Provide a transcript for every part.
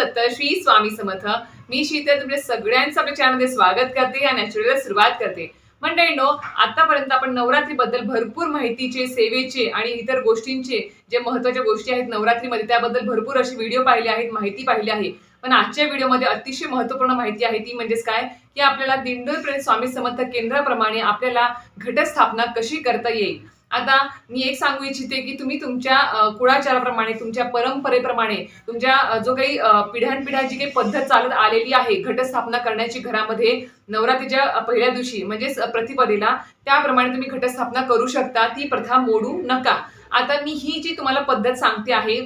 दत्त श्री स्वामी समर्थ. मी शीतल तुमच्या सगळ्यांचं आपल्या चॅनलमध्ये स्वागत करते या नॅचरलला सुरुवात करते. मंडळींनो आतापर्यंत आपण नवरात्रीबद्दल भरपूर माहितीचे सेवेचे आणि इतर गोष्टींचे जे महत्त्वाच्या गोष्टी आहेत नवरात्रीमध्ये त्याबद्दल भरपूर असे व्हिडिओ पाहिले आहेत माहिती पाहिली आहे. पण आजच्या व्हिडिओमध्ये अतिशय महत्त्वपूर्ण माहिती आहे ती म्हणजेच काय? की आपल्याला दिंडोर प्रेम स्वामी समर्थ केंद्राप्रमाणे आपल्याला घटस्थापना कशी करता येईल? आता मी एक सांगू इच्छिते की तुम्ही तुमच्या कुळाचाराप्रमाणे तुमच्या परंपरेप्रमाणे तुमच्या जो काही पिढ्यानपिढ्या जी काही पद्धत चालत आलेली आहे घटस्थापना करण्याची घरामध्ये नवरात्रीच्या पहिल्या दिवशी म्हणजेच प्रतिपदेला त्याप्रमाणे तुम्ही घटस्थापना करू शकता ती प्रथा मोडू नका. आता मी ही जी तुम्हाला पद्धत सांगते आहे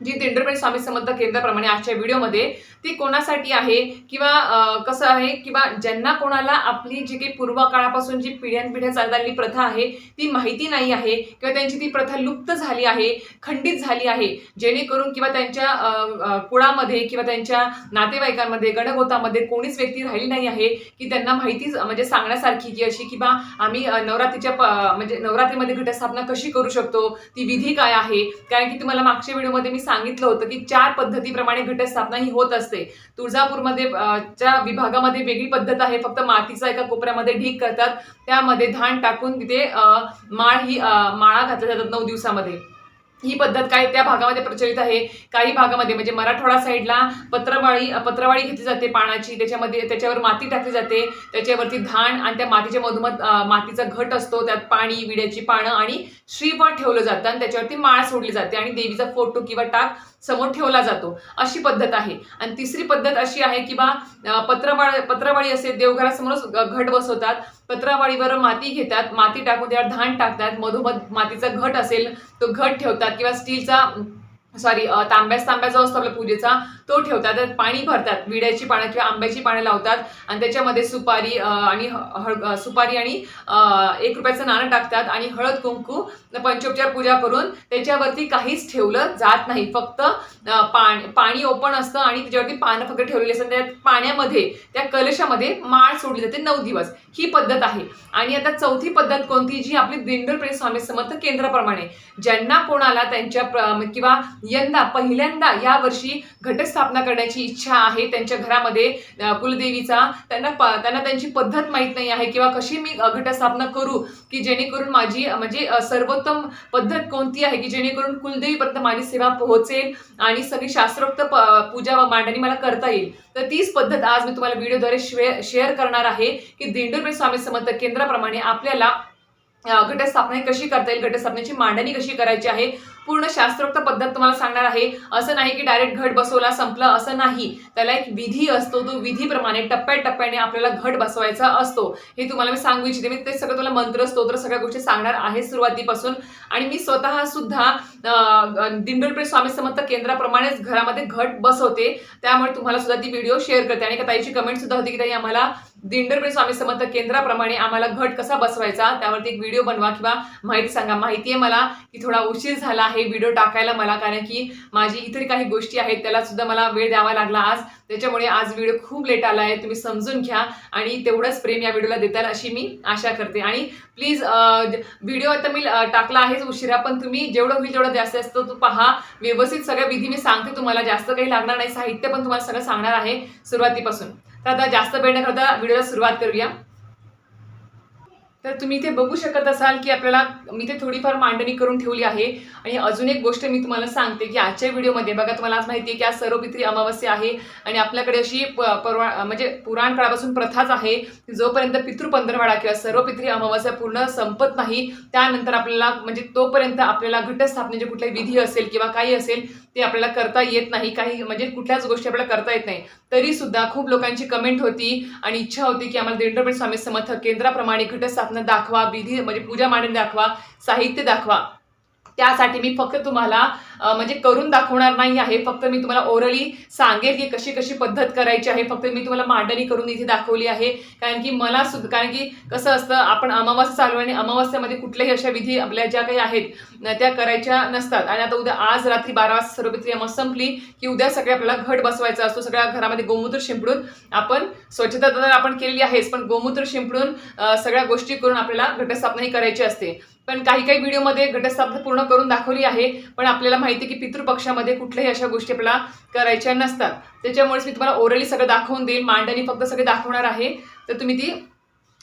जी दिंडोरपेठ स्वामी समर्थ केंद्राप्रमाणे आजच्या व्हिडिओमध्ये ती कोणासाठी आहे? किंवा कसं आहे? किंवा ज्यांना कोणाला आपली जी काही पूर्व काळापासून जी पिढ्यानपिढ्या चालत आलेली प्रथा आहे ती माहिती नाही आहे किंवा त्यांची ती प्रथा लुप्त झाली आहे खंडित झाली आहे जेणेकरून किंवा त्यांच्या कुळामध्ये किंवा त्यांच्या नातेवाईकांमध्ये गणगोतामध्ये कोणीच व्यक्ती राहिली नाही आहे की त्यांना माहिती म्हणजे सांगण्यासारखी की अशी किंवा आम्ही नवरात्रीच्या प- म्हणजे नवरात्रीमध्ये घटस्थापना कशी करू शकतो? ती विधी काय आहे? कारण की तुम्हाला मागच्या व्हिडिओमध्ये मी सांगितलं होतं की चार पद्धतीप्रमाणे घटस्थापना ही होत असते. तुळजापूरमध्ये च्या विभागामध्ये वेगळी पद्धत आहे. फक्त मातीचा एका कोपऱ्यामध्ये ढीक करतात. त्यामध्ये धान टाकून तिथे माळ ही माळा घातल्या जातात नऊ दिवसामध्ये. ही पद्धत काय त्या भागामध्ये प्रचलित आहे? काही भागामध्ये म्हणजे मराठवाडा साईडला पत्रवाळी पत्रवाळी घेतली जाते पाण्याची त्याच्यामध्ये त्याच्यावर माती टाकली जाते त्याच्यावरती धान आणि त्या मातीच्या मधोमध मातीचा घट असतो त्यात पाणी विड्याची पानं आणि श्रीफळ ठेवलं जातं आणि त्याच्यावरती माळ सोडली जाते आणि देवीचा फोटो किंवा टाक समोर ठेवला जातो. अशी पद्धत आहे. आणि तिसरी पद्धत अशी आहे की बा पत्रवाळ पत्रवाळी असे देवघरासमोरच घट बसवतात. पत्रवाळीवर माती घेतात माती टाकून त्यावर धान टाकतात मधोमध मातीचा घट असेल तो घट ठेवतात किंवा स्टीलचा सॉरी तांब्याच तांब्या जो असतो आपल्या पूजेचा तो ठेवतात त्यात पाणी भरतात विड्याची पानं किंवा आंब्याची पानं लावतात आणि त्याच्यामध्ये सुपारी आणि हळ सुपारी आणि एक रुपयाचं नाणं टाकतात आणि हळद कुंकू पंचोपचार पूजा करून त्याच्यावरती काहीच ठेवलं जात नाही. फक्त पाणी पाणी ओपन असतं आणि त्याच्यावरती पानं फक्त ठेवलेली असतात. त्या पाण्यामध्ये त्या कलशामध्ये माळ सोडली जाते नऊ दिवस. ही पद्धत आहे. आणि आता चौथी पद्धत कोणती? जी आपली दिंडल प्रेस स्वामी समर्थ केंद्राप्रमाणे ज्यांना कोणाला त्यांच्या प्र- किंवा यंदा पहिल्यांदा या वर्षी घटस्थापना करण्याची इच्छा आहे. त्यांच्या घरामध्ये कुलदेवीचा. त्यांना प- त्यांना त्यांची पद्धत माहीत नाही आहे किंवा कशी मी घटस्थापना करू की जेणेकरून माझी म्हणजे सर्वोत्तम पद्धत कोणती आहे की जेणेकरून कुलदेवीपर्यंत माझी सेवा पोहोचेल आणि सगळी शास्त्रोक्त प- पूजा व मांडणी मला करता येईल. तर तीच पद्धत आज मी तुम्हाला व्हिडिओद्वारे शे शेअर करणार आहे की दिंडोरपेठ स्वामी समर्थ केंद्राप्रमाणे आपल्याला घटस्थापना कशी करता येईल घटस्थापनेची मांडणी कशी करायची आहे पूर्ण शास्त्रोक्त पद्धत तुम्हाला सांगणार आहे. असं नाही की डायरेक्ट घट बसवला संपलं असं नाही. त्याला एक विधी असतो तो विधीप्रमाणे टप्प्याटप्प्याने आपल्याला घट बसवायचा असतो. हे तुम्हाला मी सांगू इच्छिते. मी ते सगळं तुला मंत्र स्तोत्र सगळ्या गोष्टी सांगणार आहे सुरुवातीपासून. आणि मी स्वतः सुद्धा अं, स्वामी समर्थ केंद्राप्रमाणेच घरामध्ये घट बसवते. त्यामुळे तुम्हाला सुद्धा ती व्हिडिओ शेअर करते. आणि ताईची कमेंट सुद्धा होती की ताई आम्हाला दिंडरप्रे स्वामी समर्थ केंद्राप्रमाणे आम्हाला घट कसा बसवायचा त्यावरती एक व्हिडिओ बनवा किंवा माहिती सांगा. माहिती आहे मला की थोडा उशीर झाला आहे. व्हिडिओ टाकायला मला कारण की माझी इतर काही गोष्टी आहेत त्याला सुद्धा मला वेळ द्यावा लागला आज. त्याच्यामुळे आज व्हिडिओ खूप लेट आला आहे तुम्ही समजून घ्या. आणि तेवढंच प्रेम या व्हिडिओला देताल अशी मी आशा करते. आणि प्लीज व्हिडिओ आता मी टाकला आहेच उशिरा पण तुम्ही जेवढं होईल तेवढं जास्त जास्त तो पहा. व्यवस्थित सगळ्या विधी मी सांगते तुम्हाला जास्त काही लागणार नाही. साहित्य पण तुम्हाला सगळं सांगणार आहे सुरुवातीपासून. तर आता जास्त वेळ न करता व्हिडिओला सुरुवात करूया. तर तुम्ही इथे बघू शकत असाल की आपल्याला मी ते थोडीफार मांडणी करून ठेवली आहे. आणि अजून एक गोष्ट मी तुम्हाला सांगते की आजच्या व्हिडिओमध्ये बघा तुम्हाला आज माहिती आहे की आज सर्वपित्री अमावस्या आहे. आणि आपल्याकडे अशी प- परवा म्हणजे पुराण काळापासून प्रथाच आहे की जोपर्यंत पितृपंधरवाडा किंवा सर्वपित्री अमावस्या पूर्ण संपत नाही त्यानंतर आपल्याला म्हणजे तोपर्यंत आपल्याला घटस्थापनेचे कुठले विधी असेल किंवा काही असेल ते आपल्याला करता येत नाही. काही म्हणजे कुठल्याच गोष्टी आपल्याला करता येत नाही. तरीसुद्धा खूप लोकांची कमेंट होती आणि इच्छा होती की आम्हाला दिंडोपेठ स्वामी समर्थ केंद्राप्रमाणे घटस्थापना दाखवा विधी म्हणजे पूजा मांडणी दाखवा साहित्य दाखवा. त्यासाठी मी फक्त तुम्हाला म्हणजे करून दाखवणार नाही आहे. फक्त मी तुम्हाला ओरली सांगेल की कशी कशी पद्धत करायची आहे. फक्त मी तुम्हाला मांडणी करून इथे दाखवली आहे. कारण की मला सुद्धा कारण की कसं असतं आपण अमावस्या चालू आणि अमावस्यामध्ये कुठल्याही अशा विधी आपल्या ज्या काही आहेत त्या करायच्या नसतात. आणि आता उद्या आज रात्री बारा वाजता सर्वपित्री अमावस संपली की उद्या सगळे आपल्याला घट बसवायचा असतो. सगळ्या घरामध्ये गोमूत्र शिंपडून आपण स्वच्छता तर आपण केलेली आहेच पण गोमूत्र शिंपडून सगळ्या गोष्टी करून आपल्याला घटस्थापनाही करायची असते. पण काही काही व्हिडिओमध्ये घटस्थापना पूर्ण करून दाखवली आहे. पण आपल्याला माहिती आहे की पितृपक्षामध्ये कुठल्याही अशा गोष्टी आपल्याला करायच्या नसतात. त्याच्यामुळेच मी तुम्हाला ओरली सगळं दाखवून देईल. मांडणी फक्त सगळे दाखवणार आहे. तर तुम्ही ती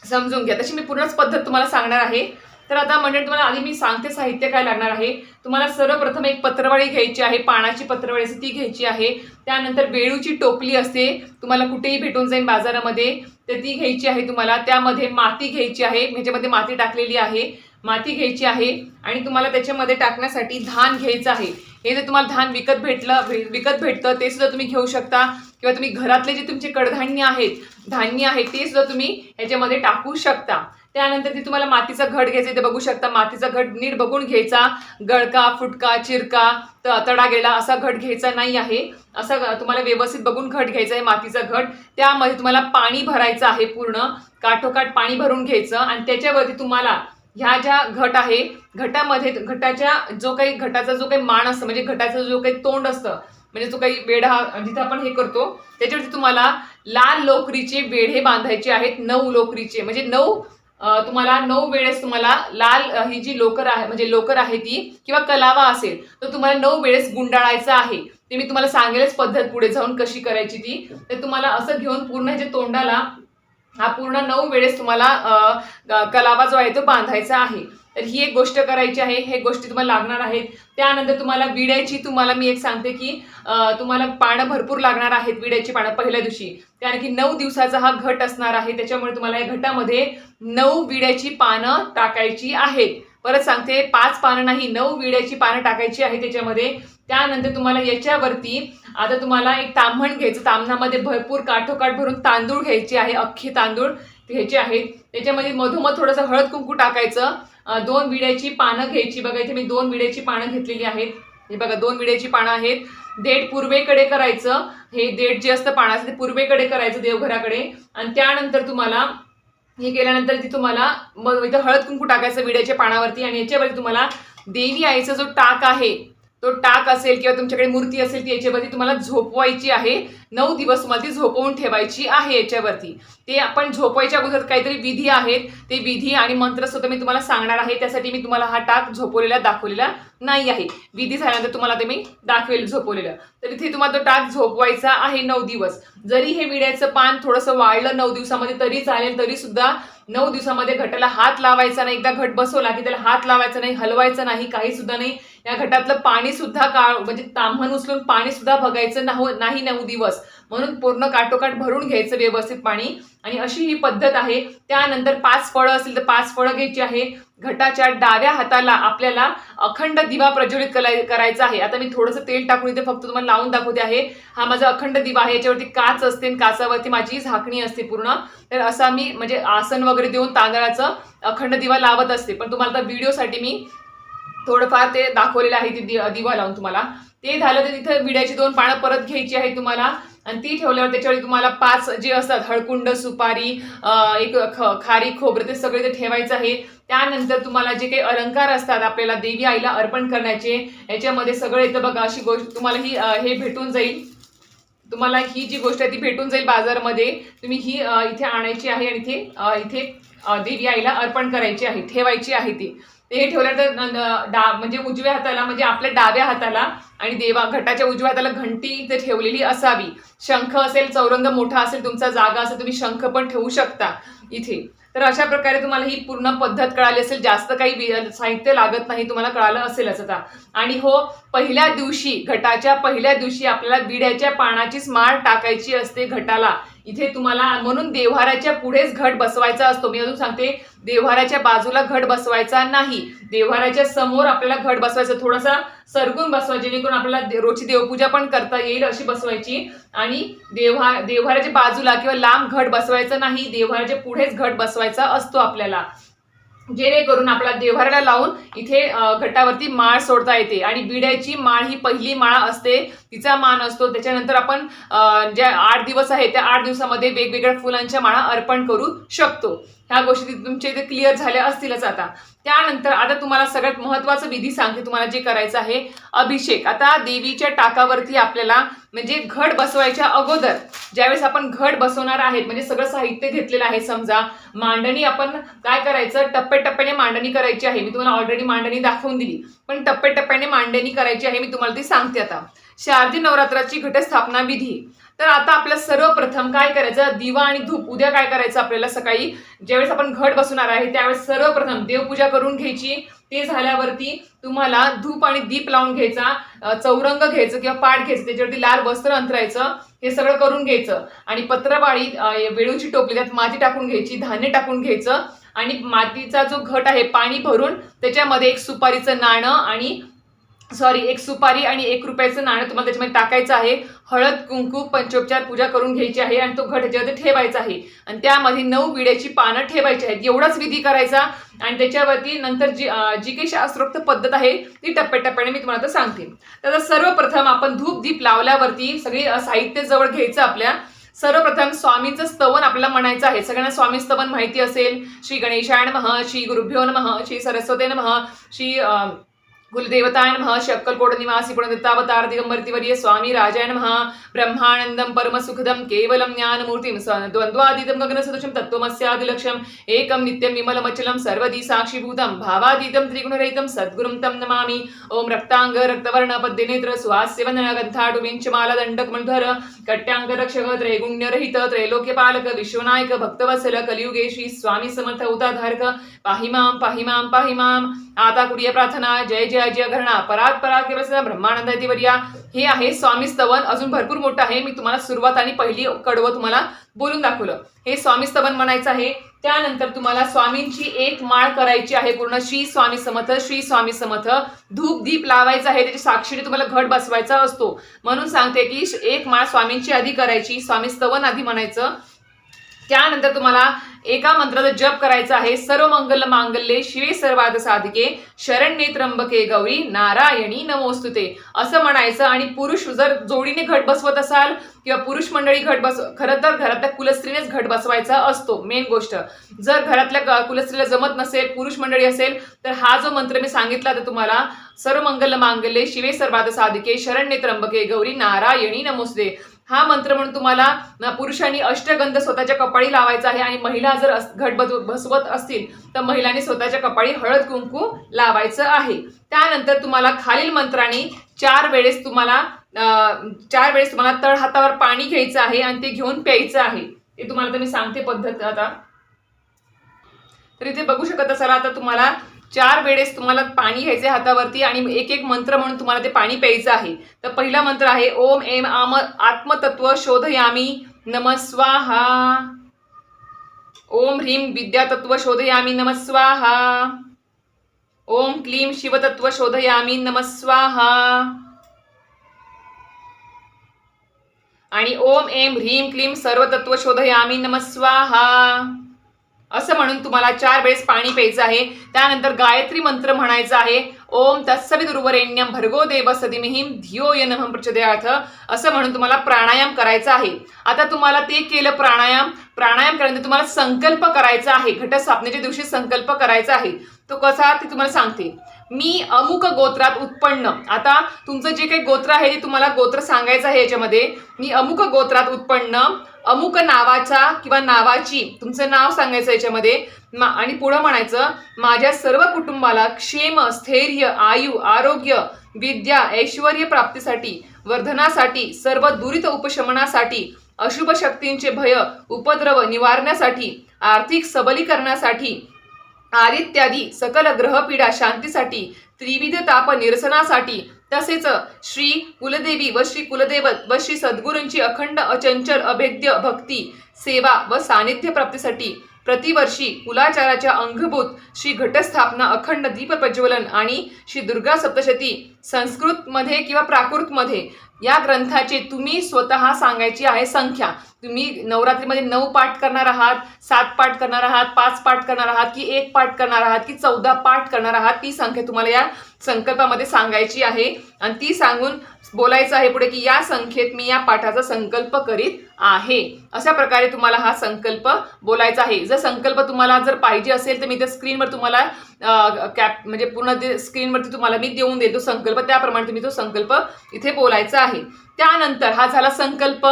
समजून घ्या. तशी मी पूर्णच पद्धत तुम्हाला सांगणार आहे. तर आता म्हणजे तुम्हाला आधी मी सांगते साहित्य काय लागणार आहे. तुम्हाला सर्वप्रथम एक पत्रवाळी घ्यायची आहे. पानाची पत्रवाळी असते ती घ्यायची आहे. त्यानंतर बेळूची टोपली असते. तुम्हाला कुठेही भेटून जाईल बाजारामध्ये. तर ती घ्यायची आहे तुम्हाला. त्यामध्ये माती घ्यायची आहे. ह्याच्यामध्ये माती टाकलेली आहे. माती घ्यायची आहे आणि तुम्हाला त्याच्यामध्ये टाकण्यासाठी धान घ्यायचं आहे. हे जर तुम्हाला धान विकत भेटलं भे- विकत भेटतं ते सुद्धा तुम्ही घेऊ शकता. किंवा तुम्ही घरातले जे तुमचे कडधान्य आहेत धान्य आहे ते सुद्धा तुम्ही ह्याच्यामध्ये टाकू शकता. त्यानंतर ते तुम्हाला मातीचा घट घ्यायचा ते बघू शकता. मातीचा घट नीट बघून घ्यायचा. गळका फुटका चिरका त- तडा गेला असा घट घ्यायचा नाही आहे. असा तुम्हाला व्यवस्थित बघून घट घ्यायचा आहे मातीचा घट. त्यामध्ये तुम्हाला पाणी भरायचं आहे पूर्ण. काठोकाठ पाणी भरून घ्यायचं आणि त्याच्यावरती तुम्हाला ह्या ज्या घट आहे घटामध्ये घटाच्या जो काही घटाचा जो काही मान असतं म्हणजे घटाचा जो काही तोंड असतं म्हणजे जो काही वेढा जिथं आपण हे करतो त्याच्यावरती तुम्हाला लाल लोकरीचे वेढे बांधायचे आहेत नऊ लोकरीचे. म्हणजे नऊ तुम्हाला नऊ वेळेस तुम्हाला लाल ही जी लोकर आहे म्हणजे लोकर आहे ती किंवा कलावा असेल तर तुम्हाला नऊ वेळेस गुंडाळायचं आहे. ते मी तुम्हाला सांगेलच पद्धत पुढे जाऊन कशी करायची ती. तर तुम्हाला असं घेऊन पूर्ण ह्याच्या तोंडाला हा पूर्ण नऊ वेळेस तुम्हाला कलावा जो आहे तो बांधायचा आहे. तर ही एक गोष्ट करायची आहे हे गोष्टी तुम्हाला लागणार आहेत. त्यानंतर तुम्हाला विड्याची तुम्हाला मी एक सांगते की तुम्हाला पानं भरपूर लागणार आहेत विड्याची पानं पहिल्या दिवशी. कारण की नऊ दिवसाचा हा घट असणार आहे त्याच्यामुळे तुम्हाला या घटामध्ये नऊ विड्याची पानं टाकायची आहेत. परत सांगते पाच पानं नाही नऊ विड्याची पानं टाकायची आहे त्याच्यामध्ये. त्यानंतर तुम्हाला याच्यावरती आता तुम्हाला एक ताम्हण घ्यायचं. तामणामध्ये भरपूर काठोकाठ भरून तांदूळ घ्यायचे आहे अख्खे तांदूळ घ्यायचे आहेत त्याच्यामध्ये मधोमध थोडंसं हळद कुंकू टाकायचं. दोन विड्याची पानं घ्यायची. बघा इथे मी दोन विड्याची पानं घेतलेली आहेत. हे बघा दोन विड्याची पानं आहेत. देठ पूर्वेकडे करायचं. हे देठ जे असतं पानाचं ते पूर्वेकडे करायचं देवघराकडे. आणि त्यानंतर तुम्हाला हे केल्यानंतर ती तुम्हाला मग इथं हळद कुंकू टाकायचं विड्याच्या पानावरती आणि याच्यावरती तुम्हाला देवी आईचा जो टाक आहे तो टाक असेल किंवा तुमच्याकडे मूर्ती असेल ती याच्यावरती तुम्हाला झोपवायची आहे. नऊ दिवस तुम्हाला ती झोपवून ठेवायची आहे याच्यावरती. ते आपण झोपवायच्या अगोदर काहीतरी विधी आहेत. ते विधी आणि मंत्र सुद्धा मी तुम्हाला सांगणार आहे. त्यासाठी मी तुम्हाला हा टाक झोपवलेला दाखवलेला नाही आहे. विधी झाल्यानंतर तुम्हाला ते मी दाखवेल झोपवलेलं. तर इथे तुम्हाला तो टाक झोपवायचा आहे नऊ दिवस. जरी हे विड्याचं पान थोडंसं वाळलं नऊ दिवसामध्ये तरी चालेल तरी सुद्धा नऊ दिवसामध्ये घटाला हात लावायचा नाही. एकदा घट बसवला की त्याला हात लावायचा नाही हलवायचं नाही काही सुद्धा नाही. या घटातलं पाणी सुद्धा काळ म्हणजे ताम्हण उचलून पाणी सुद्धा बघायचं नाही नऊ दिवस. म्हणून पूर्ण काटोकाट भरून घ्यायचं व्यवस्थित पाणी. आणि अशी ही पद्धत आहे. त्यानंतर पाच फळं असतील तर पाच फळं घ्यायची आहे. घटाच्या डाव्या हाताला आपल्याला अखंड दिवा प्रज्वलित करायचा आहे. आता मी थोडंसं तेल टाकून इथे फक्त तुम्हाला लावून दाखवते आहे. हा माझा अखंड दिवा आहे. याच्यावरती काच असते आणि काचावरती माझी झाकणी असते पूर्ण. तर असा मी म्हणजे आसन वगैरे देऊन तांदळाचं अखंड दिवा लावत असते. पण तुम्हाला आता व्हिडिओसाठी मी थोडंफार ते दाखवलेलं आहे. ते दिवा लावून तुम्हाला. ते झालं तर तिथं विड्याची दोन पानं परत घ्यायची आहे तुम्हाला. आणि ती ठेवल्यावर त्याच्यावर तुम्हाला पाच जे असतात हळकुंड सुपारी एक ख खारी खोबरं ते सगळे ते ठेवायचं आहे. त्यानंतर तुम्हाला जे काही अलंकार असतात आपल्याला देवी आईला अर्पण करण्याचे याच्यामध्ये सगळं येतं बघा अशी गोष्ट तुम्हाला ही हे भेटून जाईल. तुम्हाला ही जी गोष्ट आहे ती भेटून जाईल बाजारमध्ये. तुम्ही ही इथे आणायची आहे आणि इथे इथे देवी आईला अर्पण करायची आहे ठेवायची आहे ती. ते हे ठेवल्यानंतर तर डा म्हणजे उजव्या हाताला म्हणजे आपल्या डाव्या हाताला आणि देवा घटाच्या उजव्या हाताला घंटी इथे ठेवलेली असावी. शंख असेल चौरंग मोठा असेल तुमचा जागा असेल तुम्ही शंख पण ठेवू शकता इथे. तर अशा प्रकारे तुम्हाला ही पूर्ण पद्धत कळाली असेल. जास्त काही साहित्य लागत नाही तुम्हाला कळालं असं आता आणि हो पहिल्या दिवशी घटाच्या पहिल्या दिवशी आपल्याला विड्याच्या पानाचीच माळ टाकायची असते घटाला. इथे तुम्हाला म्हणून देव्हाराच्या पुढेच घट बसवायचा असतो. मी अजून सांगते देव्हाराच्या बाजूला घट बसवायचा नाही. देव्हाराच्या समोर आपल्याला घट बसवायचं. थोडासा सरकून बसवा जेणेकरून आपल्याला रोजची देवपूजा पण करता येईल अशी बसवायची. आणि देव्हा देव्हाराच्या बाजूला किंवा लांब घट बसवायचं नाही. देव्हाराच्या पुढेच घट बसवायचा असतो आपल्याला. जेणेकरून आपला देव्हाराला लावून इथे घटावरती माळ सोडता येते. आणि बिड्याची माळ ही पहिली माळ असते. तिचा मान असतो. त्याच्यानंतर आपण जे ज्या आठ दिवस आहे त्या आठ दिवसामध्ये वेगवेगळ्या फुलांच्या माळा अर्पण करू शकतो. ह्या गोष्टी तुमच्या इथे क्लिअर झाल्या असतीलच आता. त्यानंतर आता तुम्हाला सगळ्यात महत्वाचं विधी सांगते. तुम्हाला जे करायचं आहे अभिषेक. आता देवीच्या टाकावरती आपल्याला म्हणजे घट बसवायच्या अगोदर ज्यावेळेस आपण घट बसवणार आहेत म्हणजे सगळं साहित्य घेतलेलं आहे समजा मांडणी आपण काय करायचं? टप्प्याटप्प्याने मांडणी करायची आहे. मी तुम्हाला ऑलरेडी मांडणी दाखवून दिली. पण टप्प्याटप्प्याने मांडणी करायची आहे मी तुम्हाला ती सांगते आता. शारदी नवरात्राची घटस्थापना विधी. तर आता आपल्याला सर्वप्रथम काय करायचं? दिवा आणि धूप. उद्या काय करायचं आपल्याला सकाळी? ज्यावेळेस आपण घट बसणार आहे त्यावेळेस सर्वप्रथम देवपूजा करून घ्यायची. ते झाल्यावरती तुम्हाला धूप आणि दीप लावून घ्यायचा चौरंग घ्यायचं किंवा पाठ घ्यायचं त्याच्यावरती लाल वस्त्र अंतरायचं हे सगळं करून घ्यायचं. आणि पत्रबाळी वेळूची टोपली त्यात माती टाकून घ्यायची धान्य टाकून घ्यायचं. आणि मातीचा जो घट आहे पाणी भरून त्याच्यामध्ये एक सुपारीचं नाणं आणि सॉरी एक सुपारी आणि एक रुपयाचं नाणं तुम्हाला त्याच्यामध्ये टाकायचं आहे. हळद कुंकू पंचोपचार पूजा करून घ्यायची आहे आणि तो घट ह्याच्यावरती ठेवायचा आहे. आणि त्यामध्ये नऊ विड्याची पानं ठेवायची आहेत. एवढाच विधी करायचा. आणि त्याच्यावरती नंतर जी जी काही शास्त्रोक्त पद्धत आहे ती टप्प्याटप्प्याने मी तुम्हाला आता सांगते. तर सर्वप्रथम आपण धूप दीप लावल्यावरती सगळी साहित्य जवळ घ्यायचं आपल्या. सर्वप्रथम स्वामीचं स्तवन आपल्याला म्हणायचं आहे. सगळ्यांना स्वामी स्तवन माहिती असेल. श्री गणेशायण मह श्री गुरुभ्यो नमः श्री सरस्वते नमः श्री अं, कुलदेवताय नमः श्री अक्कलकोट निवासी पुणदत्तावतार दिगंबरतिवर्य स्वामी राजाय नमः। ब्रह्मानंदम परमसुखदम केवलम ज्ञानमूर्तिम स- द्वंद्वातीतं गगनसदृशं तत्त्वमस्यादिलक्ष्यम् एकं नित्यं विमलमचलं सर्वदी साक्षीभूतं भावातीतं त्रिगुणरहितं सद्गुरुं तं नमामि। ओम रक्तांग रक्तवर्ण पद्यनेत्र सुहास्यवंदन गंधाटु विंचमाला दंडक मणधर कट्यांग रक्षक त्रैगुण्यरहित त्रैलोक्यपालक विश्वनायक भक्तवत्सल कलियुगे श्री स्वामी समर्थ उताधारक पाहिमाम पाहिमाम पाहिमाम जय जय घरणा परात परात ब्रह्मानंद दिवर्या. हे आहे स्वामी स्तवन. अजून भरपूर मोठं आहे. मी तुम्हाला सुरुवात आणि पहिली कडवं तुम्हाला बोलून दाखवलं. हे स्वामी स्तवन म्हणायचं आहे. त्यानंतर तुम्हाला स्वामींची एक माळ करायची आहे पूर्ण. श्री स्वामी समर्थ श्री स्वामी समर्थ. धूप दीप लावायचा आहे. त्याची साक्षीने तुम्हाला घट बसवायचा असतो. म्हणून सांगते की एक माळ स्वामींची आधी करायची. स्वामी स्तवन आधी म्हणायचं. त्यानंतर तुम्हाला एका मंत्राचा जप करायचा आहे. सर्व मंगल मांगल्ये शिवे सर्वाद साधके. शरण्ये त्र्यंबके गौरी नारायणी नमोस्तुते. असं म्हणायचं आणि पुरुष जर जोडीने घट बसवत असाल किंवा पुरुष मंडळी घट बस खरं तर घरातल्या कुलस्त्रीनेच घट बसवायचा असतो. मेन गोष्ट. जर घरातल्या कुलस्त्रीला जमत नसेल पुरुष मंडळी असेल तर हा जो मंत्र मी सांगितला तर तुम्हाला सर्व मंगल मांगल्ये शिवे सर्वाद साधके. शरण्ये त्र्यंबके गौरी नारायणी नमोस्तुते. हा मंत्र म्हणून तुम्हाला पुरुषांनी अष्टगंध स्वतःच्या कपाळी लावायचा आहे. आणि महिला जर घट बसवत असतील तर महिलांनी स्वतःच्या कपाळी हळद कुंकू लावायचं आहे. त्यानंतर तुम्हाला खालील मंत्राने चार वेळेस तुम्हाला चार वेळेस तुम्हाला तळ हातावर पाणी घ्यायचं आहे आणि ते घेऊन प्यायचं आहे. ते तुम्हाला तर मी सांगते पद्धत आता. तर इथे बघू शकत असाल आता तुम्हाला चार वेळेस तुम्हाला पाणी घ्यायचे हातावरती आणि एक एक मंत्र म्हणून तुम्हाला ते पाणी प्यायचं आहे. तर पहिला मंत्र आहे ओम एम आम आत्मतत्व शोधयामी नमस्वाहा ओम ह्रीम विद्यातत्व शोधयामी नमस्वाहा ओम क्लीम शिवतत्व शोधयामी नमस्वाहा आणि ओम एम ह्रीम क्लीम सर्वतत्व शोधयामी नमस्वाहा असं म्हणून तुम्हाला चार वेळेस पाणी प्यायचं आहे. त्यानंतर गायत्री मंत्र म्हणायचा आहे. ओम तत्सवितुर्वरेण्यम भर्गो देव सदिमिहिम धियो ये नम प्रचोदयाथ असं म्हणून तुम्हाला प्राणायाम करायचा आहे. आता तुम्हाला ते केलं प्राणायाम. प्राणायाम केल्यानंतर तुम्हाला संकल्प करायचा आहे. घटस्थापनेच्या दिवशी संकल्प करायचा आहे. तो कसा ते तुम्हाला सांगते. मी अमुक गोत्रात उत्पन्न. आता तुमचं जे काही गोत्र आहे ते तुम्हाला गोत्र सांगायचं आहे याच्यामध्ये. मी अमुक गोत्रात उत्पन्न अमुक नावाचा किंवा नावाची तुमचं नाव सांगायचं याच्यामध्ये. मा- आणि पुढं म्हणायचं माझ्या सर्व कुटुंबाला क्षेम स्थैर्य आयु आरोग्य विद्या ऐश्वर प्राप्तीसाठी वर्धनासाठी सर्व दुरित उपशमनासाठी अशुभ शक्तींचे भय उपद्रव निवारण्यासाठी आर्थिक सबलीकरणासाठी आदित्यादी सकल ग्रहपीडा शांतीसाठी त्रिविध ताप निरसनासाठी तसेच श्री कुलदेवी व श्री कुलदेवत व श्री सद्गुरूंची अखंड अचंचल अभेद्य भक्ती सेवा व सानिध्य प्राप्तीसाठी प्रतिवर्षी कुलाचाराच्या अंगभूत श्री घटस्थापना अखंड दीप प्रज्वलन आणि श्री दुर्गा सप्तशती संस्कृतमध्ये किंवा प्राकृतमध्ये या ग्रंथाचे तुम्ही स्वतः सांगायची आहे संख्या. तुम्ही नवरात्रीमध्ये नऊ पाठ करणार आहात सात पाठ करणार आहात पाच पाठ करणार आहात की एक पाठ करणार आहात की चौदा पाठ करणार आहात ती संख्या तुम्हाला या संकल्पामध्ये सांगायची आहे. आणि ती सांगून बोलायचं आहे पुढे की या संख्येत मी या पाठाचा संकल्प करीत आहे. अशा प्रकारे तुम्हाला हा संकल्प बोलायचा आहे. जर संकल्प तुम्हाला जर पाहिजे असेल तर मी त्या स्क्रीनवर तुम्हाला कॅप म्हणजे पूर्ण ते स्क्रीनवरती तुम्हाला मी देऊन देतो संकल्प. त्याप्रमाणे तुम्ही तो संकल्प इथे बोलायचा आहे. त्यानंतर हा झाला संकल्प.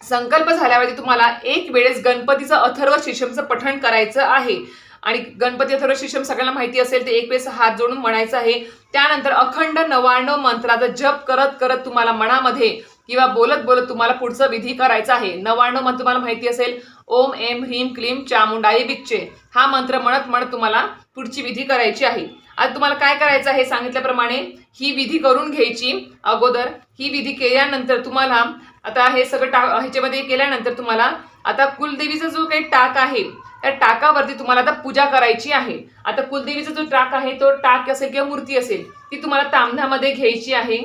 संकल्प झाल्यावरती तुम्हाला एक वेळेस गणपतीचं अथर्व शीर्षमचं पठण करायचं आहे. आणि गणपती अथर्व शीर्षम सगळ्यांना माहिती असेल ते एक वेळेस हात जोडून म्हणायचं आहे. त्यानंतर अखंड नवाण्णव मंत्राचा जप करत करत तुम्हाला मनामध्ये किंवा बोलत बोलत तुम्हाला पुढचं विधी करायचा आहे. नवाण्णव मंत्र तुम्हाला माहिती असेल ओम एम ह्रीम क्लीम चामुंडाई बिच्चे हा मंत्र म्हणत म्हणत तुम्हाला पुढची विधी करायची आहे. आता तुम्हाला काय करायचं आहे सांगितल्याप्रमाणे ही विधी करून घ्यायची अगोदर. ही विधी केल्यानंतर तुम्हाला आता हे सगळं टा ह्याच्यामध्ये केल्यानंतर तुम्हाला आता कुलदेवीचा जो काही टाक आहे त्या टाकावरती तुम्हाला आता पूजा करायची आहे. आता कुलदेवीचा जो टाक आहे तो टाक असेल किंवा मूर्ती असेल ती तुम्हाला तांबण्यामध्ये घ्यायची आहे.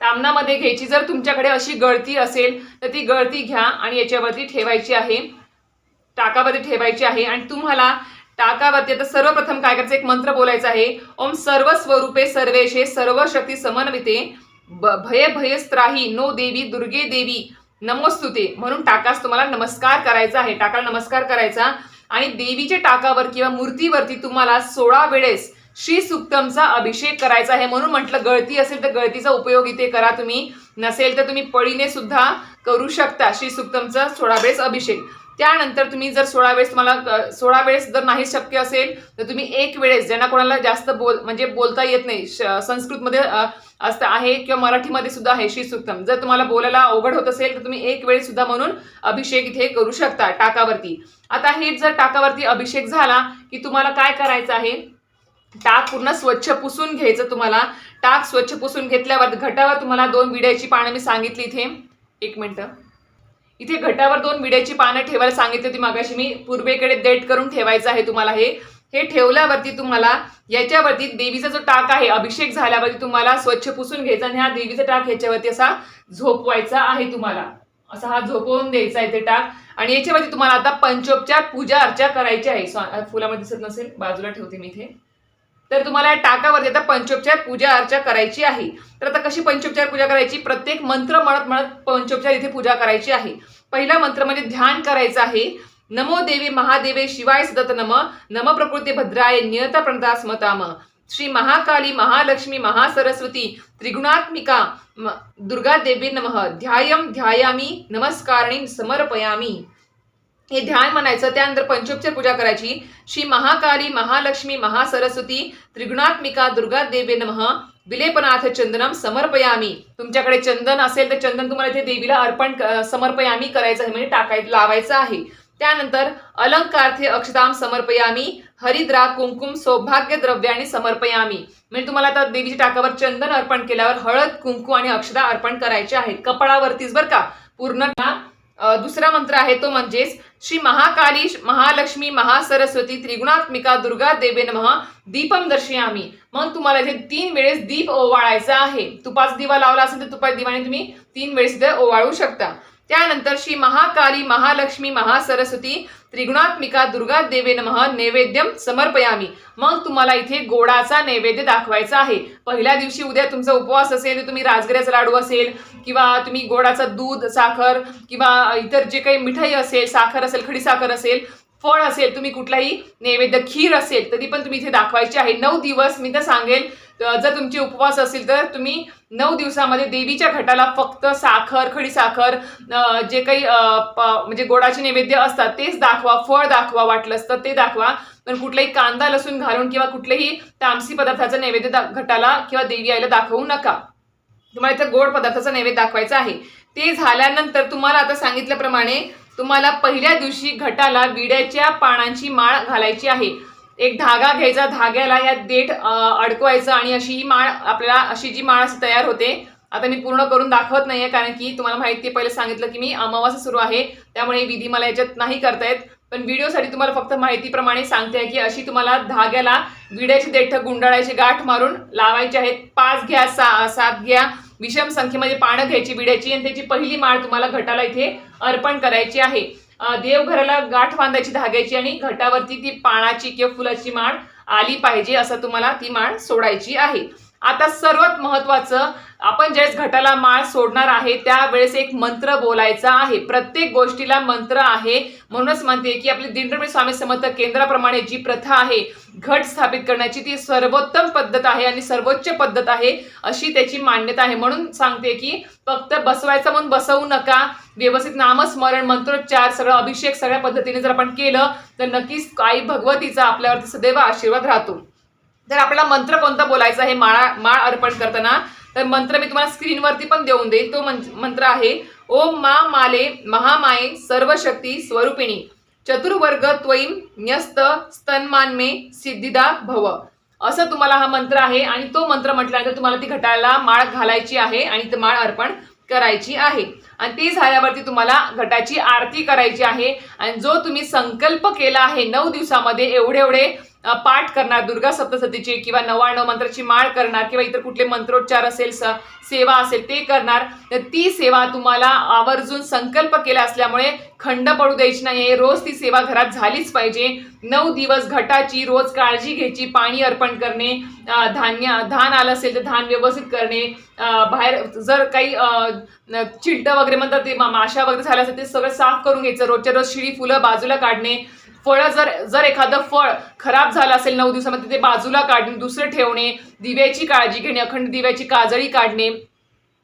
तामणामध्ये घ्यायची. जर तुमच्याकडे अशी गळती असेल तर ती गळती घ्या आणि याच्यावरती ठेवायची आहे. टाकावरती ठेवायची आहे. आणि तुम्हाला टाकावरती आता सर्वप्रथम काय करायचं? एक मंत्र बोलायचा आहे. ओम सर्व स्वरूपे सर्वेशे सर्व शक्ती समन्विते. भय भयस्त्राही नो देवी दुर्गे देवी. नमोस्तुते. म्हणून टाकास तुम्हाला नमस्कार करायचा आहे. टाकाला नमस्कार करायचा. आणि देवीच्या टाकावर किंवा मूर्तीवरती तुम्हाला सोळा वेळेस श्री सुक्तमचा अभिषेक करायचा आहे. म्हणून म्हटलं गळती असेल तर गळतीचा उपयोग इथे करा तुम्ही. नसेल तर तुम्ही पळीने सुद्धा करू शकता श्री सुक्तमचा सोळा वेळेस अभिषेक. त्यानंतर तुम्ही जर सोळा वेळेस तुम्हाला सोळा वेळेस जर नाही शक्य असेल तर तुम्ही एक वेळेस ज्यांना कोणाला जास्त बोल म्हणजे बोलता येत नाही संस्कृतमध्ये असं असतं आहे किंवा मराठीमध्ये सुद्धा आहे श्री सुक्तम. जर तुम्हाला बोलायला अवघड होत असेल तर तुम्ही एक वेळेस सुद्धा म्हणून अभिषेक इथे करू शकता टाकावरती. आता हे जर टाकावरती अभिषेक झाला की तुम्हाला काय करायचं आहे? टाक पूर्ण स्वच्छ पुसून घ्यायचं तुम्हाला. टाक स्वच्छ पुसून घेतल्यावर घटावर तुम्हाला दोन विड्याची पानं मी सांगितली इथे. एक मिनटं. इथे घटावर दोन विड्याची पानं ठेवायला सांगितली होती मागाशी. मी पूर्वेकडे देट करून ठेवायचं आहे तुम्हाला हे. हे ठेवल्यावरती तुम्हाला याच्यावरती देवीचा जो टाक आहे अभिषेक झाल्यावरती तुम्हाला स्वच्छ पुसून घ्यायचा आणि हा देवीचा टाक ह्याच्यावरती असा झोपवायचा आहे तुम्हाला. असा हा झोपवून द्यायचा आहे ते टाक. आणि याच्यावरती तुम्हाला आता पंचोपचार पूजा अर्चा करायची आहे. फुलामध्ये दिसत नसेल बाजूला ठेवते मी इथे. तर तुम्हाला या टाकावरती आता पंचोपचार पूजा अर्चा करायची आहे. तर आता कशी पंचोपचार पूजा करायची? प्रत्येक मंत्र म्हणत म्हणत पंचोपचार इथे पूजा करायची आहे. पहिला मंत्र म्हणजे ध्यान करायचं आहे. नमो देवी महादेवे शिवाय सदत नम नम प्रकृती भद्राय नियता प्रणता स्मताम. श्री महाकाली महालक्ष्मी महासरस्वती त्रिगुणात्मिका दुर्गा देवी नमः. ध्यायम ध्यायामी नमस्कारणी समर्पयामी. हे ध्यान म्हणायचं त्यानंतर पंचोपचार पूजा करायची. श्री महाकाली महालक्ष्मी महासरस्वती त्रिगुणात्मिका दुर्गा देवे नमः. विलेपनाथ चंदनम समर्पयामी. तुमच्याकडे चंदन असेल तर चंदन तुम्हाला इथे देवीला अर्पण समर्पयामी करायचं आहे म्हणजे टाकाय लावायचं आहे. त्यानंतर अलंकार्थे अक्षताम समर्पयामी. हरिद्रा कुंकुम सौभाग्य द्रव्याने समर्पयामी. म्हणजे तुम्हाला आता देवीच्या टाकावर चंदन अर्पण केल्यावर हळद कुंकू आणि अक्षदा अर्पण करायचे आहेत. कपाळावरतीच बरं का? पूर्ण दुसरा मंत्र आहे तो म्हणजेच श्री महाकाली महालक्ष्मी महासरस्वती त्रिगुणात्मिका दुर्गा देवे नमः दीपम दर्शयामी. मग तुम्हाला इथे तीन वेळेस दीप ओवाळायचा आहे. तुपाचा दिवा लावला असेल तर तुपाच्या दिवाने तुम्ही तीन वेळेस इथे ओवाळू शकता. त्यानंतर श्री महाकाली महालक्ष्मी महासरस्वती त्रिगुणात्मिका दुर्गा देवे नमः नैवेद्यम समर्पयामी. मग तुम्हाला इथे गोडाचा नैवेद्य दाखवायचा आहे. पहिल्या दिवशी उद्या तुमचा उपवास असेल तर तुम्ही राजगिऱ्याचा लाडू असेल किंवा तुम्ही गोडाचा दूध साखर किंवा इतर जे काही मिठाई असेल साखर असेल खडी साखर असेल फळ असेल तुम्ही कुठलाही नैवेद्य खीर असेल तरी पण तुम्ही इथे दाखवायची आहे. नऊ दिवस मी तर सांगेल जर तुमचे उपवास असेल तर तुम्ही नऊ दिवसामध्ये देवीच्या घटाला फक्त साखर खडी साखर जे काही प- म्हणजे गोडाचे नैवेद्य असतात तेच दाखवा फळ दाखवा वाटलं असतं ते दाखवा. पण कुठलाही कांदा लसूण घालून किंवा कुठल्याही तामसी पदार्थाचं नैवेद्य दा- घटाला किंवा देवी आईला दाखवू नका. तुम्हाला इथं गोड पदार्थाचा नैवेद्य दाखवायचा आहे. ते झाल्यानंतर तुम्हाला आता सांगितल्याप्रमाणे तुम्हाला पहिल्या दिवशी घटाला विड्याच्या पानांची माळ घालायची आहे. एक धागा घ्यायचा धाग्याला या देठ अडकवायचं आणि अशी ही माळ आपल्याला अशी जी माळ अशी तयार होते आता मी पूर्ण करून दाखवत नाहीये कारण की तुम्हाला माहिती आहे, पहिलं सांगितलं की मी अमावास्या सुरू आहे त्यामुळे विधी मला याच्यात नाही करता येत पण व्हिडिओसाठी तुम्हाला फक्त माहितीप्रमाणे सांगते की अशी तुम्हाला धाग्याला विड्याची देठ गुंडाळायची गाठ मारून लावायची आहेत. पाच घ्या सा सात घ्या. विषम संख्येमध्ये पानं घ्यायची विड्याची आणि त्याची पहिली माळ तुम्हाला घटाला इथे अर्पण करायची आहे. देवघराला गाठ बांधायची धाग्याची आणि घटावरती ती पानाची किंवा फुलाची माळ आली पाहिजे असं तुम्हाला ती माळ सोडायची आहे. आता सर्वात महत्वाचं आपण ज्यावेळेस घटाला माळ सोडणार आहे त्यावेळेस एक मंत्र बोलायचा आहे. प्रत्येक गोष्टीला मंत्र आहे. म्हणूनच म्हणते की आपली दिंडोरी स्वामी समर्थ केंद्राप्रमाणे जी प्रथा आहे घट स्थापित करण्याची ती सर्वोत्तम पद्धत आहे आणि सर्वोच्च पद्धत आहे अशी त्याची मान्यता आहे. म्हणून सांगते की फक्त बसवायचं म्हणून बसवू नका. व्यवस्थित नामस्मरण मंत्रोच्चार सगळं अभिषेक सगळ्या पद्धतीने जर आपण केलं तर नक्कीच काही भगवतीचा आपल्यावरती सदैव आशीर्वाद राहतो. तर आपला मंत्र कोणता बोलायचा हे माळा माळ अर्पण करताना तर मंत्र मी तुम्हाला स्क्रीनवरती पण देऊन देईन. तो मंत्र आहे ओम मा माले महामाये सर्वशक्ती स्वरूपिणी. चतुर्वर्ग त्वईम न्यस्त स्तन्मान्मे सिद्धिदा भव. असं तुम्हाला हा मंत्र आहे आणि तो मंत्र म्हटल्यानंतर तुम्हाला ती घटाला माळ घालायची आहे आणि ती माळ अर्पण करायची आहे. आणि ती झाल्यावरती तुम्हाला घटाची आरती करायची आहे. आणि जो तुम्ही संकल्प केला आहे नऊ दिवसामध्ये एवढे एवढे पाठ करणार दुर्गा सप्तसतीची किंवा नवाण्णव मंत्राची माळ करणार किंवा इतर कुठले मंत्रोच्चार असेल स सेवा असेल ते करणार. तर ती सेवा तुम्हाला आवर्जून संकल्प केला असल्यामुळे खंड पडू द्यायची नाही रोज ती सेवा घरात झालीच पाहिजे. नऊ दिवस घटाची रोज काळजी घ्यायची पाणी अर्पण करणे धान्य धान आलं असेल तर धान व्यवस्थित करणे बाहेर जर काही चिलटं वगैरे म्हणतात ते माशा वगैरे झाल्या असेल ते सगळं साफ करून घ्यायचं. रोजच्या रोज शिळी फुलं बाजूला काढणे फळं जर जर एखादं फळ खराब झालं असेल नऊ दिवसामध्ये ते बाजूला काढणे दुसरं ठेवणे दिव्याची काळजी घेणे अखंड दिव्याची काजळी काढणे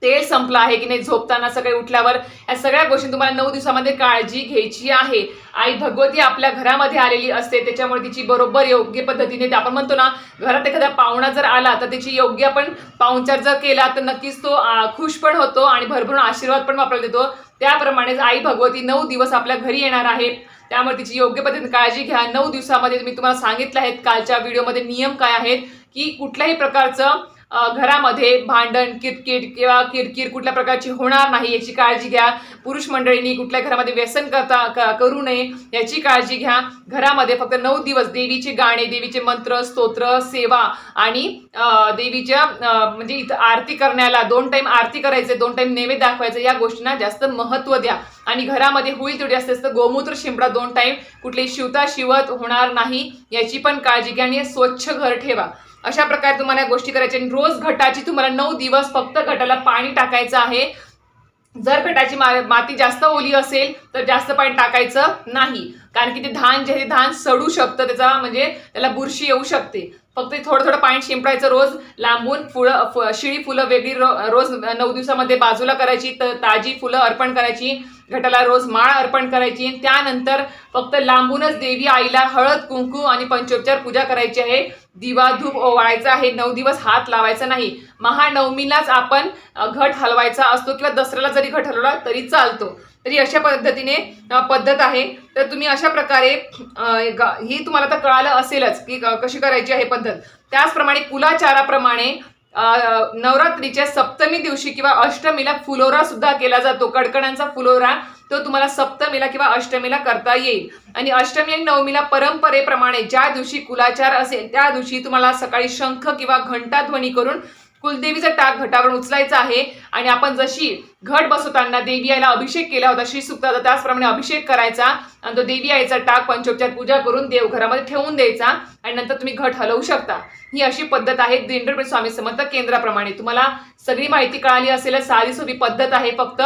तेल संपलं आहे की नाही झोपताना सकाळी उठल्यावर या सगळ्या गोष्टी तुम्हाला नऊ दिवसामध्ये काळजी घ्यायची आहे. आई भगवती आपल्या घरामध्ये आलेली असते त्याच्यामुळे तिची बरोबर योग्य पद्धतीने ते आपण म्हणतो ना घरात एखादा पाहुणा जर आला तर त्याची योग्य आपण पाहुणचार जर केला तर नक्कीच तो आ, खुश पण होतो आणि भरभरून आशीर्वाद पण आपल्याला देतो. त्याप्रमाणेच आई भगवती नऊ दिवस आपल्या घरी येणार आहे. त्यामुळे तिची योग्य पद्धतीने काळजी घ्या. नऊ दिवसामध्ये मी तुम्हाला सांगितलं आहेत कालच्या व्हिडिओमध्ये नियम काय आहेत की कुठल्याही प्रकारचं घरामध्ये भांडण किरकिट किंवा किरकिर कुठल्या प्रकारची होणार नाही याची काळजी घ्या. पुरुष मंडळींनी कुठल्या घरामध्ये व्यसन करता करू नये याची काळजी घ्या. घरामध्ये फक्त नऊ दिवस देवीचे गाणे देवीचे मंत्र स्तोत्र सेवा आणि देवीच्या म्हणजे इथं आरती करण्याला दोन टाईम आरती करायचे दोन टाईम नैवेद्य दाखवायचं या गोष्टींना जास्त महत्त्व द्या. आणि घरामध्ये होईल तेवढी असते असतं गोमूत्र शिंपडा दोन टाईम कुठली शिवता शिवत होणार नाही याची पण काळजी घ्या आणि स्वच्छ घर ठेवा. अशा प्रकारे तुम्हाला या गोष्टी करायच्या आणि रोज घटाची तुम्हाला नऊ दिवस फक्त घटाला पाणी टाकायचं आहे. जर घटाची मा माती जास्त ओली असेल तर जास्त पाणी टाकायचं नाही. कारण की ते धान जे आहे ते धान सडू शकतं त्याचा म्हणजे त्याला बुरशी येऊ शकते. फक्त ते थोडं थोडं पाणी शिंपडायचं रोज लांबून फुलं फ शिळी फुलं वेगळी रो रोज नऊ दिवसामध्ये बाजूला करायची तर ताजी फुलं अर्पण करायची घटाला रोज माळ अर्पण करायची. त्यानंतर फक्त लांबूनच देवी आईला हळद कुंकू आणि पंचोपचार पूजा करायची आहे. दिवा धूप ओवाळायचा आहे. नऊ दिवस हात लावायचा नाही. महानवमीलाच आपण घट हलवायचा असतो किंवा दसऱ्याला जरी घट हलवला तरी चालतो. तरी अशा पद्धतीने पद्धत आहे. तर तुम्ही अशा प्रकारे ग- ही तुम्हाला तर कळालं असेलच की कशी करायची आहे पद्धत. त्याचप्रमाणे कुलाचाराप्रमाणे नवरात्रीच्या सप्तमी दिवशी किंवा अष्टमीला फुलोरा सुद्धा केला जातो. कडकणांचा फुलोरा तो तुम्हाला सप्तमीला किंवा अष्टमीला करता येईल. आणि अष्टमी आणि नवमीला परंपरेप्रमाणे ज्या दिवशी कुलाचार असेल त्या दिवशी तुम्हाला सकाळी शंख किंवा घंटा ध्वनी करून कुलदेवीचा टाक घटावर उचलायचा आहे. आणि आपण जशी घट बसवताना देवी आईला अभिषेक केला होता श्री सुक्ताचा त्याचप्रमाणे अभिषेक करायचा. आणि तो देवी आईचा टाक पंचोपचार पूजा करून देवघरामध्ये ठेवून द्यायचा. आणि नंतर तुम्ही घट हलवू शकता. ही अशी पद्धत आहे. दिंडरपेठ स्वामी समर्थ केंद्राप्रमाणे. तुम्हाला सगळी माहिती कळाली असेल साधी सोपी पद्धत आहे फक्त.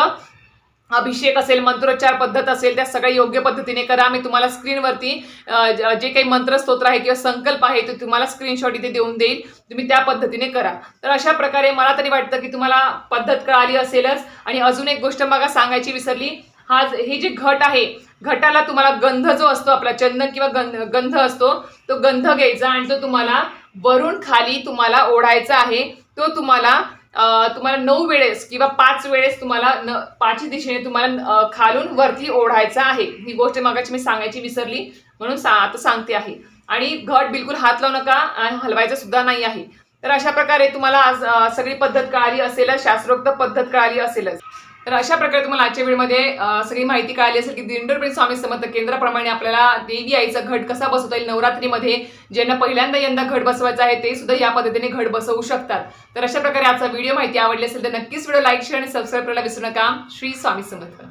अभिषेक असेल मंत्रोच्चार पद्धत असेल त्या सगळ्या योग्य पद्धतीने करा. मी तुम्हाला स्क्रीनवरती ज- जे काही मंत्रस्तोत्र आहे किंवा संकल्प आहे ते तुम्हाला स्क्रीनशॉट इथे देऊन देईल. तुम्ही त्या पद्धतीने करा. तर अशा प्रकारे मला तरी वाटतं की तुम्हाला पद्धत कळाली असेलच. आणि अजून एक गोष्ट बघा सांगायची विसरली. हा हे जे घट आहे घटाला तुम्हाला गंध जो असतो आपला चंदन किंवा गंध गंध असतो तो गंध घ्यायचा आणि तो तुम्हाला वरून खाली तुम्हाला ओढायचा आहे. तो तुम्हाला तुम्हाला नऊ वेळेस किंवा पाच वेळेस तुम्हाला न पाचही दिशेने तुम्हाला खालून वरती ओढायचा आहे. ही गोष्ट मागाची मी सांगायची विसरली म्हणून सा आता सांगते आहे. आणि घट बिलकुल हात लावू नका आणि हलवायचं सुद्धा नाही आहे. तर अशा प्रकारे तुम्हाला आज सगळी पद्धत कळाली असेलच शास्त्रोक्त पद्धत कळाली असेलच. तर अशा प्रकारे तुम्हाला आजच्या वेळेमध्ये सगळी माहिती कळाली असेल की दिंडोरप्रेम स्वामी समर्थ केंद्राप्रमाणे आपल्याला देवी आईचा घट कसा बसवता येईल नवरात्रीमध्ये ज्यांना पहिल्यांदा यंदा घट बसवायचा आहे ते सुद्धा या पद्धतीने घट बसवू शकतात. तर अशा प्रकारे आजचा व्हिडिओ माहिती आवडली असेल तर नक्कीच व्हिडिओ लाईक शेअर आणि सबस्क्राईब करायला विसरू नका. श्री स्वामी समर्थ.